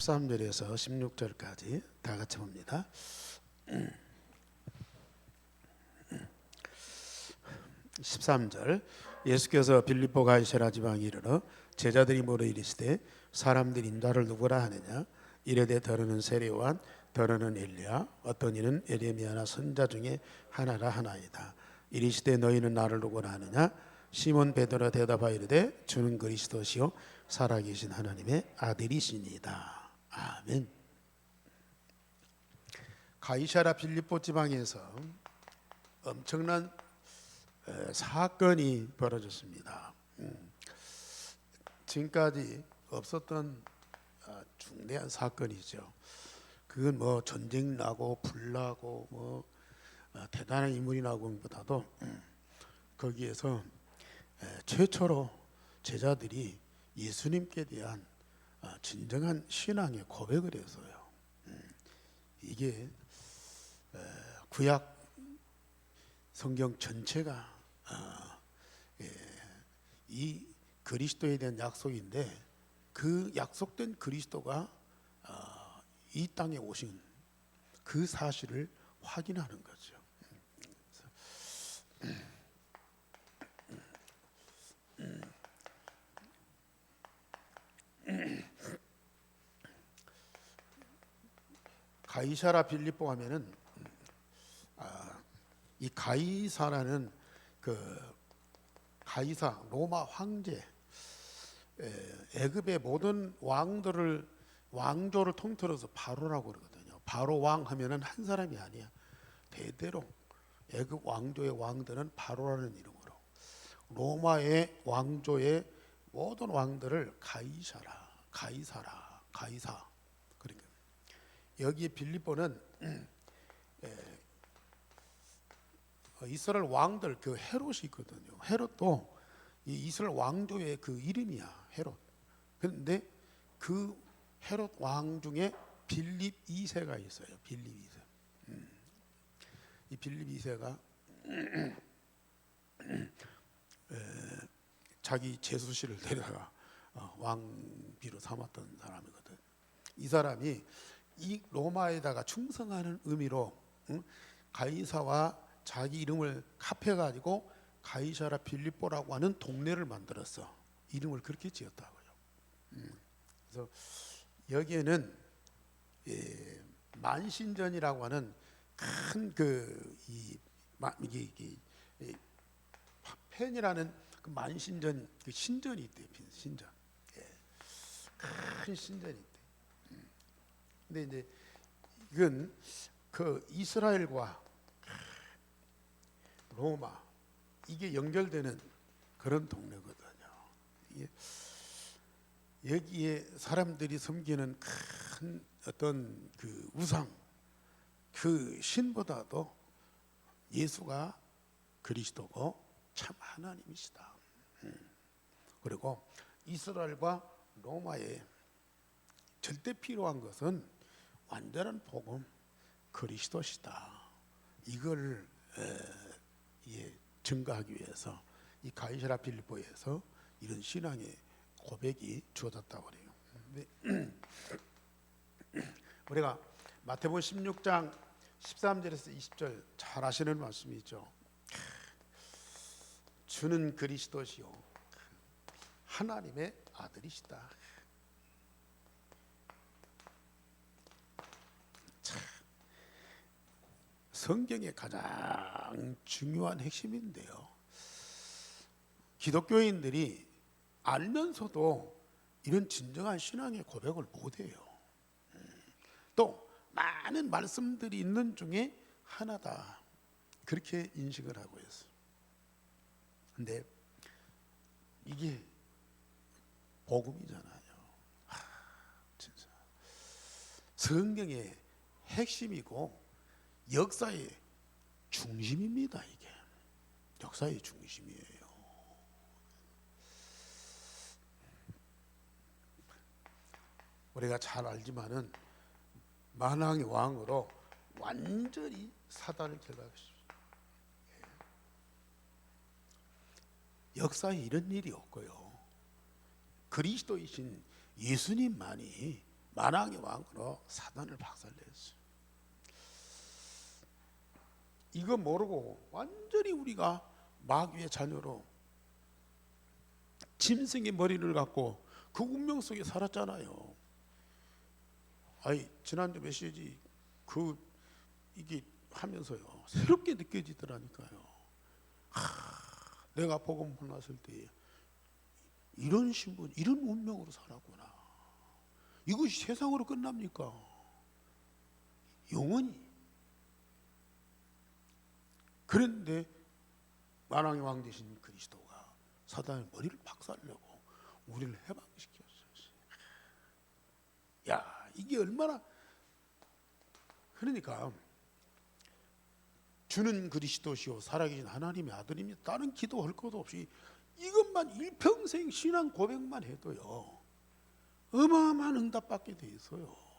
13절에서 16절까지 다 같이 봅니다. 13절. 예수께서 빌립보 가이사라 지방에 이르러 제자들이 물어 이르시되 사람들이 인자를 누구라 하느냐? 이르되 더러는 세례요한 더러는 엘리야. 어떤 이는 에레미야나 선자 중에 하나라 하나이다. 이르시되 너희는 나를 누구라 하느냐? 시몬 베드로가 대답하여 이르되 주는 그리스도시요 살아계신 하나님의 아들이시니이다 아멘 가이사라 빌립보 지방에서 엄청난 에, 사건이 벌어졌습니다. 음, 지금까지 없었던 아, 중대한 사건이죠. 그건 뭐 전쟁 나고 불 나고 뭐 아, 대단한 인물이 나고보다도 음, 거기에서 에, 최초로 제자들이 예수님께 대한 아, 진정한 신앙의 고백을 했어요. 음, 이게 에, 구약 성경 전체가 아, 예, 이 그리스도에 대한 약속인데 그 약속된 그리스도가 아, 이 땅에 오신 그 사실을 확인하는 거죠. 가이사라 빌립보 하면은 이 가이사라는 그 가이사 로마 황제 에, 애굽의 모든 왕들을 왕조를 통틀어서 바로라고 그러거든요. 바로 왕 하면은 한 사람이 아니야. 대대로 애굽 왕조의 왕들은 바로라는 이름으로 로마의 왕조의 모든 왕들을 가이사라, 가이사라, 가이사. 그러니까 여기 빌립보는 어, 이스라엘 왕들 그 헤롯이 있거든요. 헤롯도 이 이스라엘 왕조의 그 이름이야 헤롯. 그런데 그 헤롯 왕 중에 빌립 2세가 있어요. 빌립 2세. 음. 이 빌립 2세가 자기 제수씨를 데려다가 어, 왕비로 삼았던 사람이거든. 이 사람이 이 로마에다가 충성하는 의미로 응? 가이사와 자기 이름을 합해 가지고 가이사라 빌립보라고 하는 동네를 만들었어. 이름을 그렇게 지었다고요. 음. 그래서 여기에는 예, 만신전이라고 하는 큰그이 이게, 이게 펜이라는 그 만신전 그 신전이 있대요. 신전. 예. 큰 신전이 있대. 음. 근데 이제 이건 그 이스라엘과 로마 이게 연결되는 그런 동네거든요. 여기에 사람들이 섬기는 큰 어떤 그 우상 그 신보다도 예수가 그리스도고 참 하나님이시다. 음. 그리고 이스라엘과 로마에 절대 필요한 것은 완전한 복음 그리스도시다. 이걸 예, 증가하기 위해서 이 가이사라 빌립보에서 이런 신앙의 고백이 주어졌다고 그래요. 우리가 마태복음 16장 13절에서 20절 잘 아시는 말씀이죠. 주는 그리스도시요 하나님의 아들이시다. 성경의 가장 중요한 핵심인데요. 기독교인들이 알면서도 이런 진정한 신앙의 고백을 못해요. 음. 또 많은 말씀들이 있는 중에 하나다. 그렇게 인식을 하고 있어요. 근데 이게 복음이잖아요. 하, 진짜. 성경의 핵심이고 역사의 중심입니다. 이게 역사의 중심이에요. 우리가 잘 알지만은 만왕의 왕으로 완전히 사단을 결박했습니다. 예. 역사에 이런 일이 없고요. 그리스도이신 예수님만이 만왕의 왕으로 사단을 박살냈어요. 이거 모르고 완전히 우리가 마귀의 자녀로 짐승의 머리를 갖고 그 운명 속에 살았잖아요. 아이 지난주 메시지 그 이게 하면서요 새롭게 느껴지더라니까요. 하, 내가 복음 만났을 때 이런 신분, 이런 운명으로 살았구나. 이것이 세상으로 끝납니까? 영원히. 그런데 만왕의 왕 되신 그리스도가 사단의 머리를 박살내고 우리를 해방시켰어요. 야, 이게 얼마나 그러니까 주는 그리스도시요 살아계신 하나님의 아들입니다. 다른 기도할 것도 없이 이것만 일평생 신앙 고백만 해도요 어마어마한 응답받게 돼 있어요.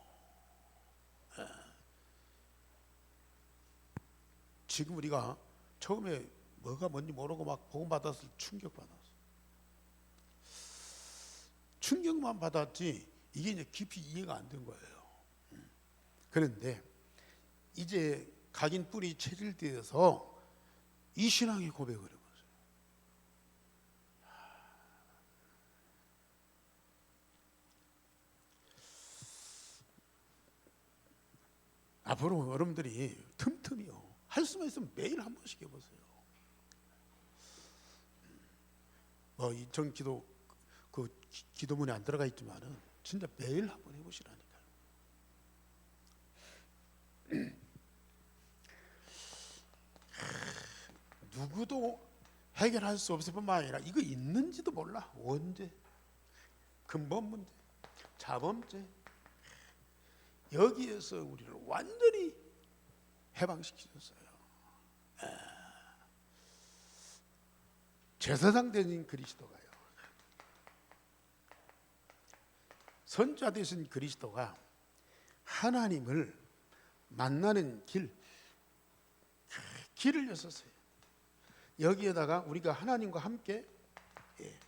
지금 우리가 처음에 뭐가 뭔지 모르고 막 복음 받았을 때 충격 받았어. 충격만 받았지 이게 이제 깊이 이해가 안 된 거예요. 음. 그런데 이제 각인 뿌리 체질되어서 이 신앙의 고백을 해보세요. 앞으로 여러분들이 틈틈이요 할 수만 있으면 매일 한 번씩 해보세요. 뭐 이전 기도 그 기- 기도문에 안 들어가 있지만은 진짜 매일 한 번 해보시라니까요. 누구도 해결할 수 없을 뿐만 아니라 이거 있는지도 몰라 언제 근본 문제 자범죄 여기에서 우리를 완전히 해방시키셨어요. 에. 제사장 되신 그리스도가요. 선자 되신 그리스도가 하나님을 만나는 길, 길을 여셨어요. 여기에다가 우리가 하나님과 함께 예,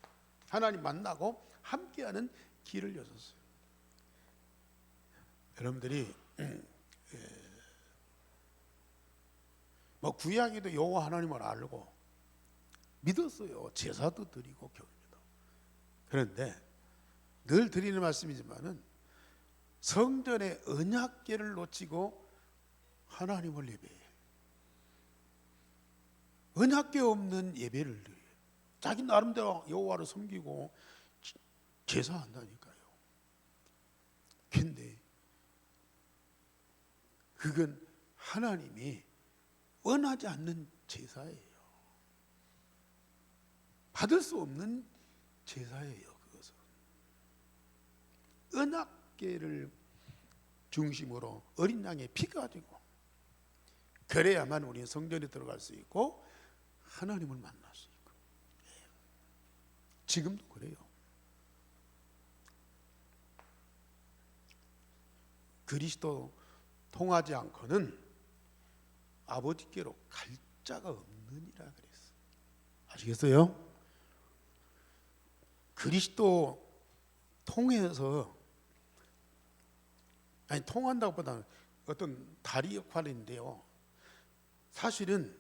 하나님 만나고 함께하는 길을 여셨어요. 여러분들이 예, 뭐 구약에도 여호와 하나님을 알고 믿었어요. 제사도 드리고 교회도. 그런데 늘 드리는 말씀이지만은 성전의 언약궤를 놓치고 하나님을 예배해. 언약궤 없는 예배를 드려. 자기 나름대로 여호와를 섬기고 지- 제사한다니까요. 근데 그건 하나님이 원하지 않는 제사예요. 받을 수 없는 제사예요. 그것은 은학계를 중심으로 어린 양의 피가 가지고 그래야만 우리는 성전에 들어갈 수 있고 하나님을 만날 수 있고 예. 지금도 그래요. 그리스도 통하지 않고는 아버지께로 갈 자가 없느니라 그랬어. 아시겠어요? 그리스도 통해서 아니 통한다고보다는 어떤 다리 역할인데요. 사실은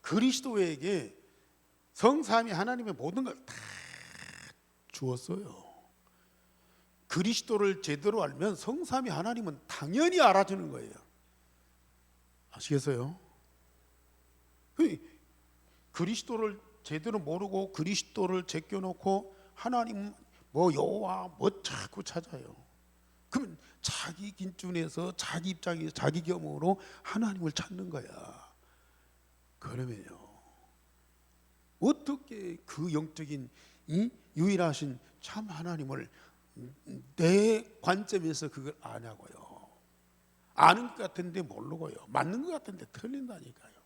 그리스도에게 성삼이 하나님의 모든 걸 다 주었어요. 그리스도를 제대로 알면 성삼이 하나님은 당연히 알아주는 거예요. 아시겠어요? 그 그리스도를 제대로 모르고 그리스도를 제껴놓고 하나님 뭐 여호와 뭐 자꾸 찾아요. 그러면 자기 기준에서 자기 입장에서 자기 겸으로 하나님을 찾는 거야. 그러면요 어떻게 그 영적인 이 유일하신 참 하나님을 내 관점에서 그걸 아냐고요. 아는 것 같은데 모르고요. 맞는 것 같은데 틀린다니까요.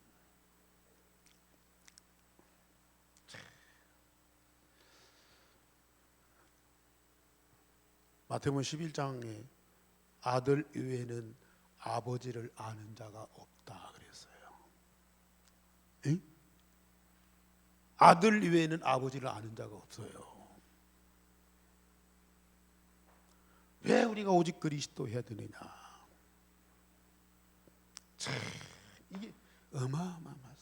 마태복음 11장에 아들 외에는 아버지를 아는 자가 없다 그랬어요. 응? 아들 외에는 아버지를 아는 자가 없어요. 왜 우리가 오직 그리스도 해야 되느냐? 참 이게 어마어마합니다.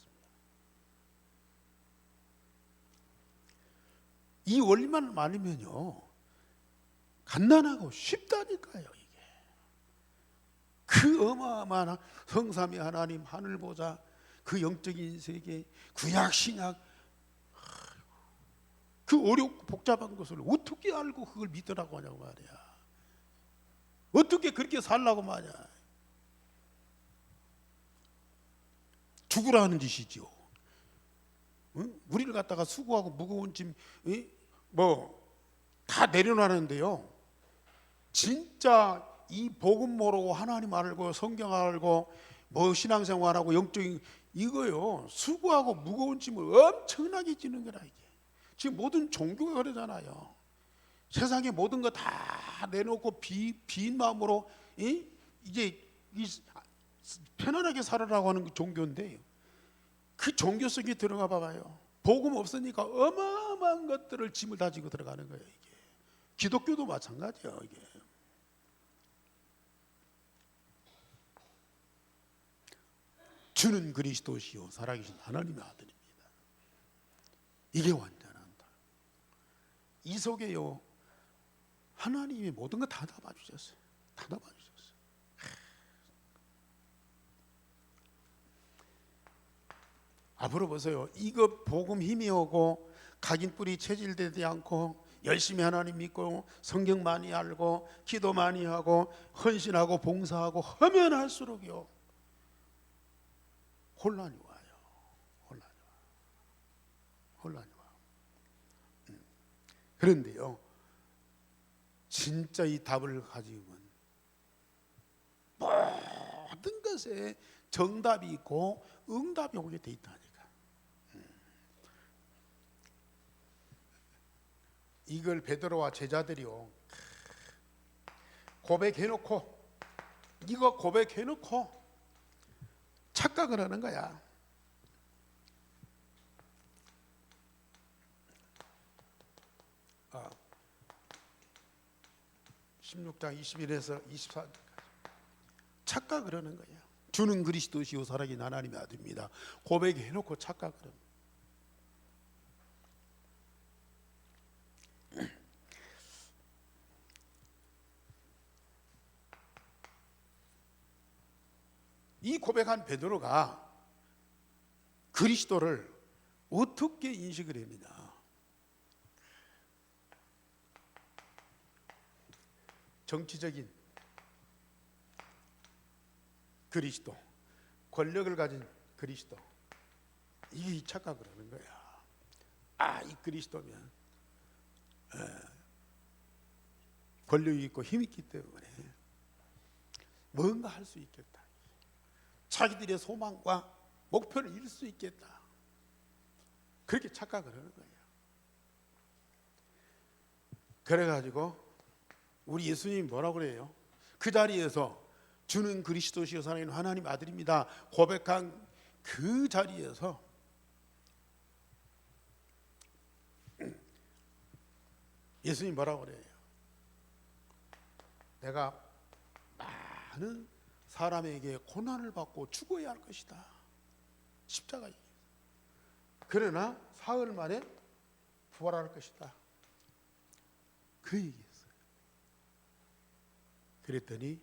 이 원리만 많으면요 간단하고 쉽다니까요 이게. 그 어마어마한 성삼위 하나님 하늘 보자 그 영적인 세계 구약 신약 그 어렵고 복잡한 것을 어떻게 알고 그걸 믿으라고 하냐고 말이야. 어떻게 그렇게 살라고 말이야 죽으라는 짓이죠 응? 우리를 갖다가 수고하고 무거운 짐뭐 다 내려놔는데요. 진짜 이 복음 모르고 하나님 알고 성경 알고 뭐 신앙생활하고 영적인 이거요 수고하고 무거운 짐을 엄청나게 지는 거라 이게 지금 모든 종교가 그러잖아요. 세상의 모든 거 다 내놓고 비, 빈 마음으로 이? 이제 이, 편안하게 살아라고 하는 그 종교인데 그 종교 속에 들어가 봐봐요. 복음 없으니까 어마어마한 것들을 짐을 다지고 들어가는 거예요. 이게 기독교도 마찬가지예요. 이게 주는 그리스도시요 살아계신 하나님의 아들입니다. 이게 완전한 다. 이 속에요 하나님이 모든 거 다 담아 주셨어요. 다 담아 주셨어요. 앞으로 보세요. 이거 복음 힘이 오고 각인 뿌리 체질되지 않고 열심히 하나님 믿고 성경 많이 알고 기도 많이 하고 헌신하고 봉사하고 하면 할수록요 혼란이 와요. 혼란이 와. 혼란이 와. 음. 그런데요. 진짜 이 답을 가지면 모든 것에 정답이 있고 응답이 오게 돼 있다니까. 이걸 베드로와 제자들이요 고백해놓고 이거 고백해놓고 착각을 하는 거야. 아, 16장 21에서 24 착각을 하는 거야. 주는 그리스도시요 살아계신 하나님의 아들입니다. 고백해놓고 착각을 합니다. 이 고백한 베드로가 그리스도를 어떻게 인식을 했느냐? 정치적인 그리스도, 권력을 가진 그리스도, 이 착각을 하는 거야. 아, 이 그리스도면 권력이 있고 힘이 있기 때문에 뭔가 할 수 있겠다. 자기들의 소망과 목표를 이룰 수 있겠다. 그렇게 착각을 하는 거예요. 그래가지고 우리 예수님이 뭐라고 그래요? 그 자리에서 주는 그리스도시요 살아있는 하나님 아들입니다. 고백한 그 자리에서 예수님 뭐라고 그래요? 내가 많은 사람에게 고난을 받고 죽어야 할 것이다. 십자가 그러나 사흘 만에 부활할 것이다. 그 얘기했어요. 그랬더니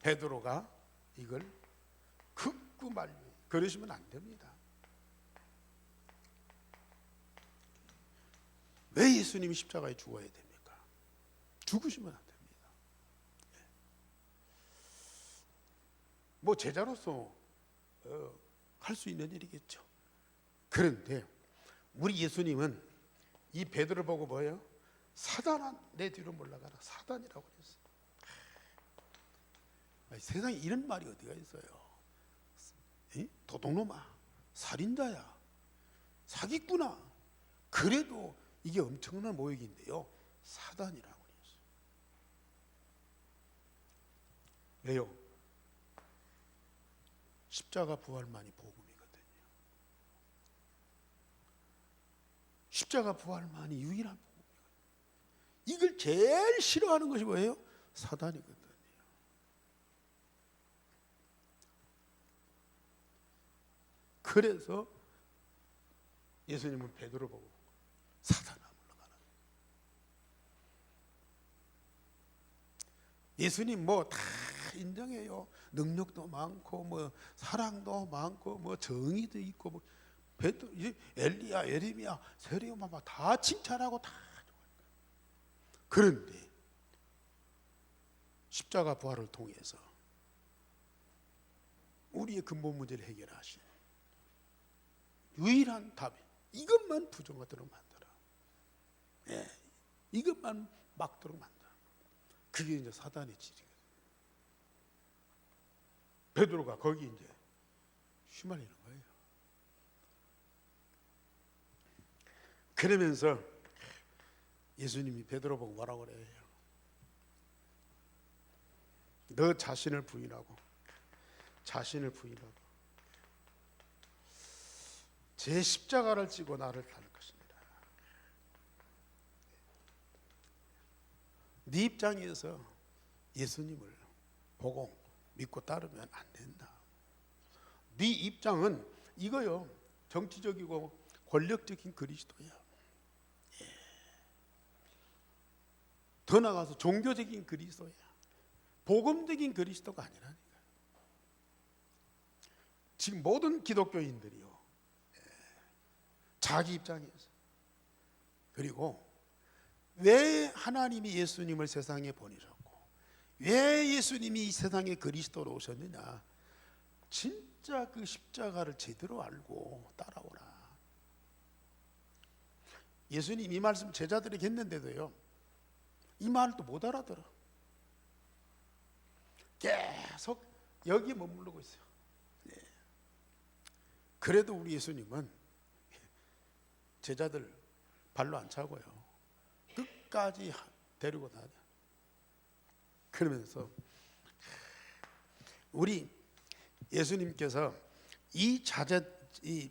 베드로가 이걸 극구 말려 그러시면 안 됩니다. 왜 예수님이 십자가에 죽어야 됩니까? 죽으시면 안 됩니다. 예. 뭐 제자로서 어, 할수 있는 일이겠죠. 그런데 우리 예수님은 이 베드로 보고 뭐예요? 사단아 내 뒤로 몰라가라 사단이라고 그랬어요. 아니, 세상에 이런 말이 어디가 있어요? 이? 도둑놈아, 살인자야, 사기꾼아. 그래도 이게 엄청난 모욕인데요. 사단이라고 그랬어요. 왜요? 십자가 부활만이 복음이거든요. 십자가 부활만이 유일한 복음이거든요. 이걸 제일 싫어하는 것이 뭐예요? 사단이거든요. 그래서 예수님은 베드로 보고 사단아 물러가라. 예수님 뭐 다 인정해요. 능력도 많고 뭐 사랑도 많고 뭐 정의도 있고 뭐 베드 엘리야, 에리미야, 세리오마마 다 칭찬하고 다. 그런데 십자가 부활을 통해서 우리의 근본 문제를 해결하신 유일한 답이 이것만 부정하도록 만들어. 예, 이것만 막도록 만들어. 그게 이제 사단의 질이거든. 베드로가 거기 이제 휘말리는 거예요. 그러면서 예수님이 베드로 보고 뭐라고 그래요? 너 자신을 부인하고 자신을 부인하고 제 십자가를 지고 나를 따를 것입니다. 네 입장에서 예수님을 보고 믿고 따르면 안 된다. 네 입장은 이거요. 정치적이고 권력적인 그리스도야. 예. 더 나가서 종교적인 그리스도야. 복음적인 그리스도가 아니라니까. 지금 모든 기독교인들이요. 자기 입장에서 그리고 왜 하나님이 예수님을 세상에 보내셨고 왜 예수님이 이 세상에 그리스도로 오셨느냐 진짜 그 십자가를 제대로 알고 따라오라 예수님 이 말씀 제자들에게 했는데도요 이 말을 또 못 알아들어 계속 여기에 머무르고 있어요 네. 그래도 우리 예수님은 제자들 발로 안 차고요. 끝까지 데리고 다녀. 그러면서 우리 예수님께서 이 자제 이,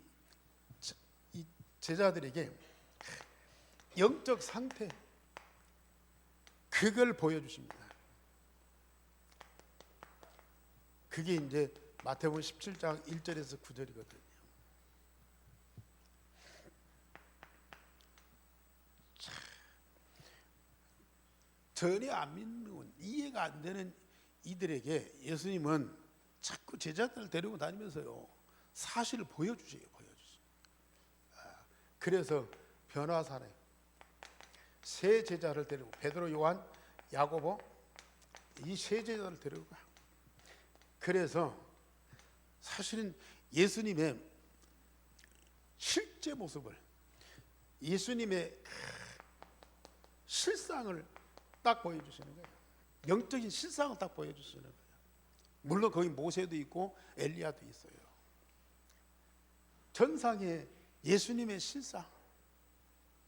이 제자들에게 영적 상태 그걸 보여주십니다. 그게 이제 마태복음 17장 1절에서 9절이거든요. 전혀 안 믿는 이해가 안 되는 이들에게 예수님은 자꾸 제자들을 데리고 다니면서요 사실을 보여주세요 보여주세요. 아, 그래서 변화사례 세 제자를 데리고 베드로 요한 야고보 이 세 제자를 데리고 가. 그래서 사실은 예수님의 실제 모습을 예수님의 실상을 딱 보여주시는 거예요. 영적인 실상을 딱 보여주시는 거예요. 물론 거기 모세도 있고 엘리야도 있어요. 전상에 예수님의 실상.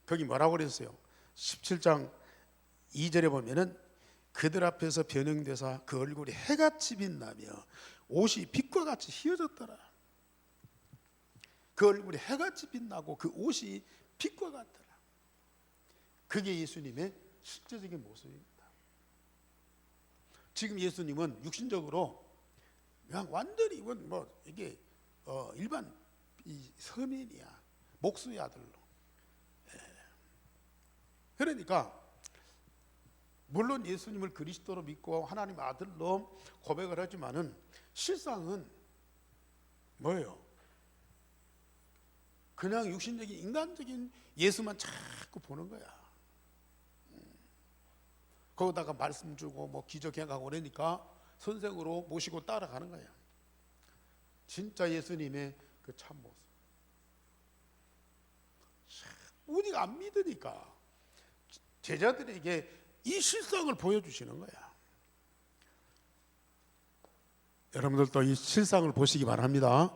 거기 뭐라고 그랬어요? 17장 2절에 보면은 그들 앞에서 변형되사 그 얼굴이 해같이 빛나며 옷이 빛과 같이 휘어졌더라. 그 얼굴이 해같이 빛나고 그 옷이 빛과 같더라. 그게 예수님의 실제적인 모습입니다. 지금 예수님은 육신적으로 그냥 완전히 이건 뭐 이게 어 일반 이 서민이야 목수의 아들로. 예. 그러니까 물론 예수님을 그리스도로 믿고 하나님 아들로 고백을 하지만은 실상은 뭐예요? 그냥 육신적인 인간적인 예수만 자꾸 보는 거야. 거기다가 말씀 주고 뭐 기적해 가고 그러니까 선생으로 모시고 따라가는 거야. 진짜 예수님의 그 참모습. 우리가 안 믿으니까 제자들에게 이 실상을 보여주시는 거야. 여러분들도 이 실상을 보시기 바랍니다.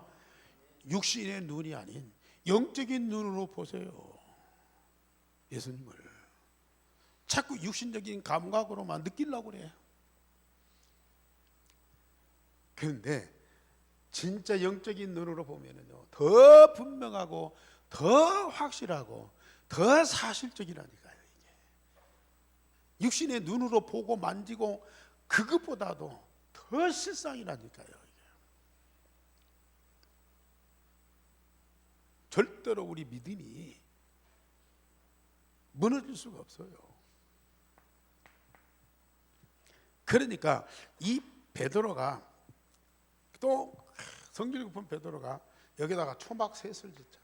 육신의 눈이 아닌 영적인 눈으로 보세요. 예수님을. 자꾸 육신적인 감각으로만 느끼려고 그래. 그런데 진짜 영적인 눈으로 보면은요, 더 분명하고, 더 확실하고, 더 사실적이라니까요, 이게. 육신의 눈으로 보고 만지고 그것보다도 더 실상이라니까요. 이게. 절대로 우리 믿음이 무너질 수가 없어요. 그러니까 이 베드로가 또 성질 급한 베드로가 여기다가 초막 셋을 짓자.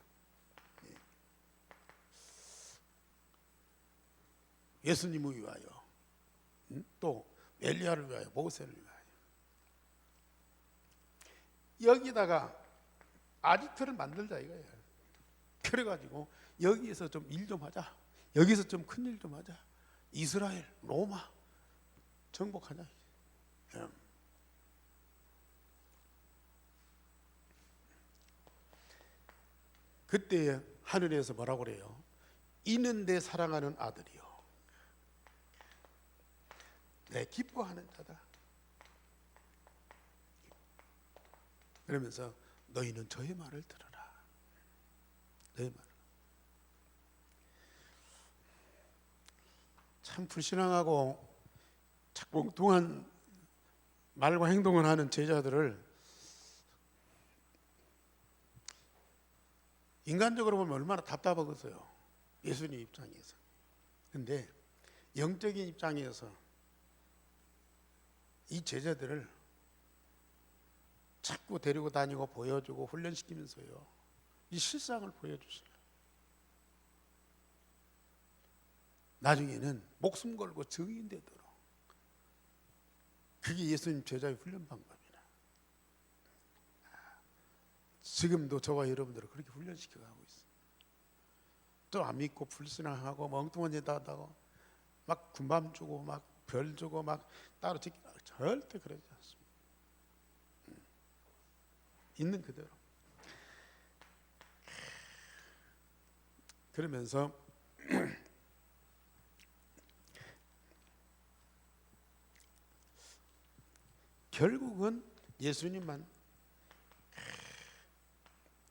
예수님을 위하여 음? 또 엘리야를 위하여 모세를 위하여 여기다가 아지트를 만들자 이거예요. 그래가지고 여기에서 좀 일좀 하자. 여기서 좀 큰 일 좀 하자. 이스라엘, 로마 정복하자. 음. 그때 하늘에서 뭐라고 그래요? 내 사랑하는 아들이요. 내 기뻐하는 자다. 그러면서 너희는 저의 말을 들어라. 너의 말. 참 불신앙하고 착봉통한 말과 행동을 하는 제자들을 인간적으로 보면 얼마나 답답하겠어요. 예수님 입장에서. 근데 영적인 입장에서 이 제자들을 자꾸 데리고 다니고 보여주고 훈련시키면서요. 이 실상을 보여주세요. 나중에는 목숨 걸고 증인 되도록. 그게 예수님 제자의 훈련 방법이라. 지금도 저와 여러분들을 그렇게 훈련시켜 가고 있어요. 또안 믿고 불신앙하고 멍뚱한 짓 한다고 막 군밤 주고 막 별 주고 막 따로 지키 절대 그러지 않습니다. 음. 있는 그대로. 그러면서 결국은 예수님만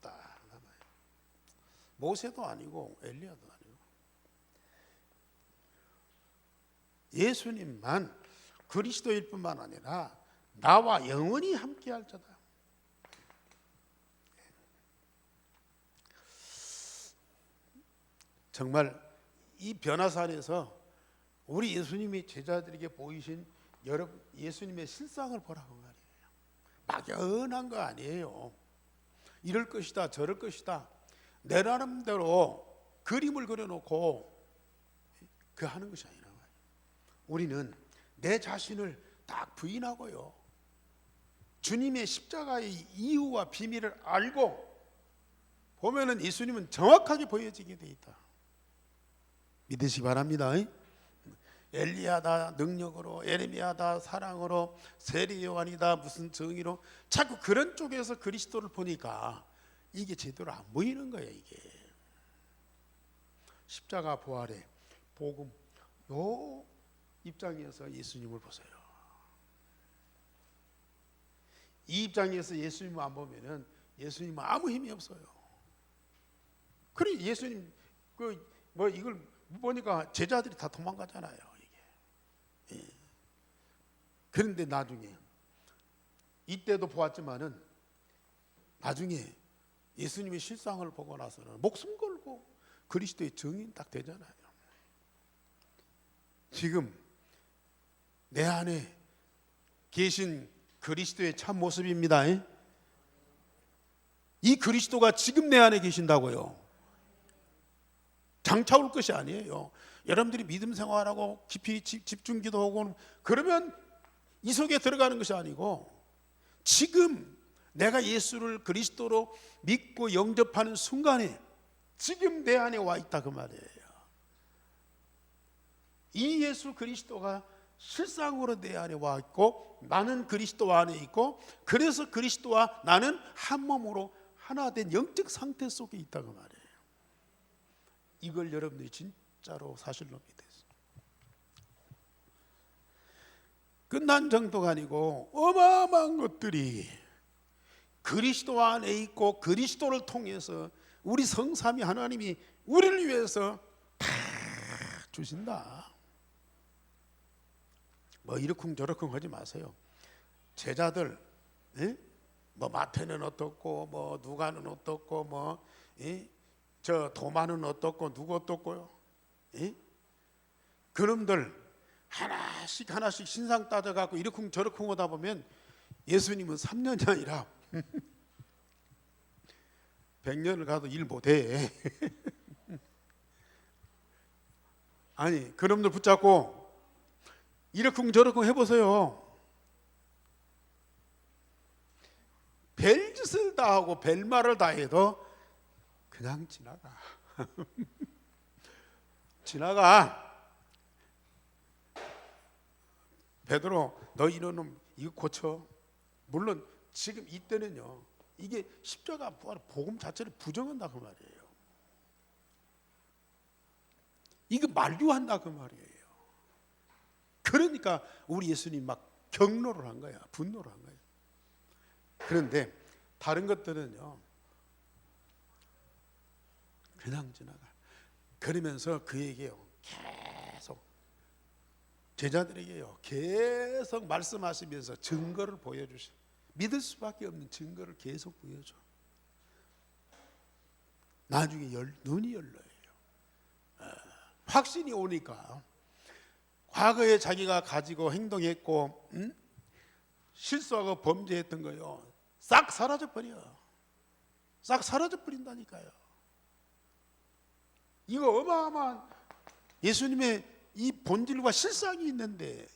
딱 남아요. 모세도 아니고 엘리야도 아니고 예수님만 그리스도일 뿐만 아니라 나와 영원히 함께할 자다. 정말 이 변화산에서 우리 예수님이 제자들에게 보이신 여러분 예수님의 실상을 보라고 말이에요. 막연한 거 아니에요. 이럴 것이다 저럴 것이다 내 나름대로 그림을 그려놓고 그 하는 것이 아니라. 우리는 내 자신을 딱 부인하고요. 주님의 십자가의 이유와 비밀을 알고 보면은 예수님은 정확하게 보여지게 돼 있다. 믿으시기 바랍니다. 엘리야다 능력으로 에레미야다 사랑으로 세리 요한이다 무슨 정의로. 자꾸 그런 쪽에서 그리스도를 보니까 이게 제대로 안 보이는 거예요 이게. 십자가 부활의 복음. 요 입장에서 예수님을 보세요. 이 입장에서 예수님을 안 보면은 예수님은 아무 힘이 없어요. 그래 예수님 그 뭐 이걸 보니까 제자들이 다 도망가잖아요 그런데 나중에 이때도 보았지만은 나중에 예수님의 실상을 보고 나서는 목숨 걸고 그리스도의 증인 딱 되잖아요. 지금 내 안에 계신 그리스도의 참 모습입니다. 이 그리스도가 지금 내 안에 계신다고요. 장차 올 것이 아니에요. 여러분들이 믿음 생활하고 깊이 집중 기도하고 그러면 이 속에 들어가는 것이 아니고 지금 내가 예수를 그리스도로 믿고 영접하는 순간에 지금 내 안에 와 있다 그 말이에요. 이 예수 그리스도가 실상으로 내 안에 와 있고 나는 그리스도 안에 있고 그래서 그리스도와 나는 한 몸으로 하나 된 영적 상태 속에 있다 그 말이에요. 이걸 여러분들이 진 짜로 사실로 믿으세요. 끝난 정도가 아니고 어마어마한 것들이 그리스도 안에 있고 그리스도를 통해서 우리 성삼위 하나님이 우리를 위해서 다 주신다. 뭐 이러쿵 저러쿵 하지 마세요. 제자들, 예? 뭐 마태는 어떻고, 뭐 누가는 어떻고, 뭐 예? 저 도마는 어떻고, 누구 어떻고요? 예? 그놈들 하나씩 하나씩 신상 따져갖고 이러쿵 저러쿵 하다 보면 예수님은 3년이 아니라 100년을 가도 일 못해. 아니 그놈들 붙잡고 이러쿵 저러쿵 해보세요. 별짓을 다 하고 별말을 다 해도 그냥 지나가. 지나가. 베드로 너 이런 놈 이거 고쳐. 물론 지금 이때는요. 이게 십자가 부활 복음 자체를 부정한다 그 말이에요. 이거 만류한다 그 말이에요. 그러니까 우리 예수님 막 경로를 한 거야. 분노를 한 거야. 그런데 다른 것들은요. 그냥 지나가. 그러면서 그에게요. 계속 제자들에게요. 계속 말씀하시면서 증거를 보여주셔. 믿을 수밖에 없는 증거를 계속 보여줘. 나중에 열, 눈이 열려요. 아, 확신이 오니까 과거에 자기가 가지고 행동했고 음? 실수하고 범죄했던 거요. 싹 사라져 버려. 싹 사라져 버린다니까요. 이거 어마어마한 예수님의 이 본질과 실상이 있는데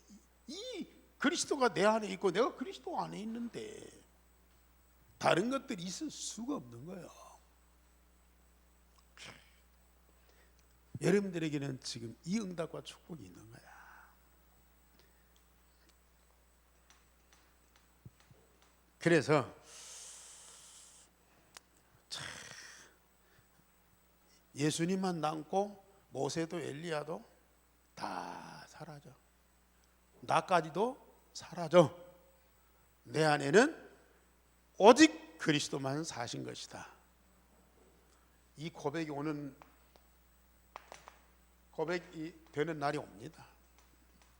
이 그리스도가 내 안에 있고 내가 그리스도 안에 있는데 다른 것들이 있을 수가 없는 거예요. 여러분들에게는 지금 이 응답과 축복이 있는 거야. 그래서 예수님만 남고 모세도 엘리야도 다 사라져. 나까지도 사라져. 내 안에는 오직 그리스도만 사신 것이다. 이 고백이 오는 고백이 되는 날이 옵니다.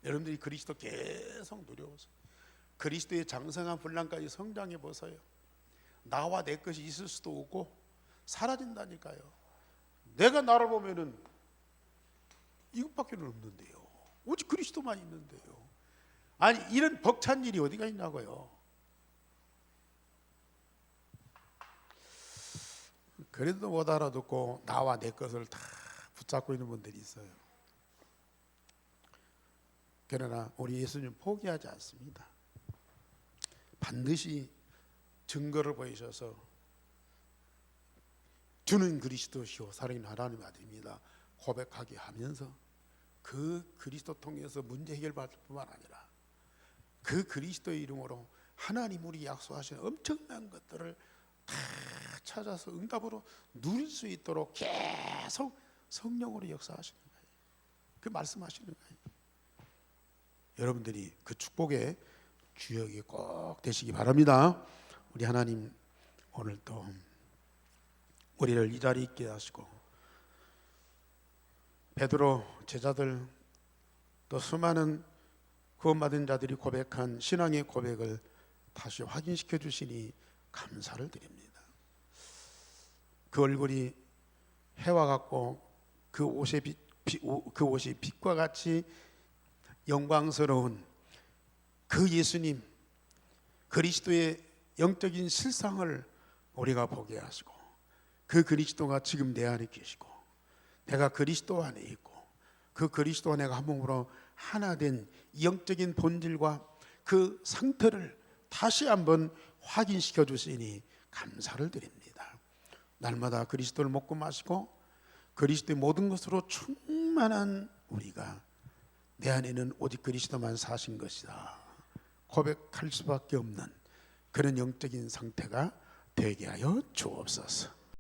여러분들이 그리스도 계속 누려오세요. 그리스도의 장성한 분량까지 성장해 보세요. 나와 내 것이 있을 수도 없고 사라진다니까요. 내가 나를 보면은 이것밖에 없는데요. 오직 그리스도만 있는데요. 아니 이런 벅찬 일이 어디가 있냐고요. 그래도 못 알아듣고 나와 내 것을 다 붙잡고 있는 분들이 있어요. 그러나 우리 예수님 포기하지 않습니다. 반드시 증거를 보이셔서 주는 그리스도시요 살아있는 하나님의 아들입니다. 고백하게 하면서 그 그리스도 통해서 문제 해결받을 뿐만 아니라 그 그리스도의 이름으로 하나님 우리 약속하신 엄청난 것들을 다 찾아서 응답으로 누릴 수 있도록 계속 성령으로 역사하시는 거예요. 그 말씀하시는 거예요. 여러분들이 그 축복의 주역이 꼭 되시기 바랍니다. 우리 하나님 오늘 또 우리를 이 자리에 있게 하시고 베드로 제자들 또 수많은 구원받은 자들이 고백한 신앙의 고백을 다시 확인시켜 주시니 감사를 드립니다. 그 얼굴이 해와 같고 그 옷의 빛, 그 옷이 빛과 같이 영광스러운 그 예수님 그리스도의 영적인 실상을 우리가 보게 하시고 그 그리스도가 지금 내 안에 계시고 내가 그리스도 안에 있고 그 그리스도와 내가 한 몸으로 하나 된 영적인 본질과 그 상태를 다시 한번 확인시켜 주시니 감사를 드립니다. 날마다 그리스도를 먹고 마시고 그리스도의 모든 것으로 충만한 우리가 내 안에는 오직 그리스도만 사신 것이다. 고백할 수밖에 없는 그런 영적인 상태가 되게 하여 주옵소서.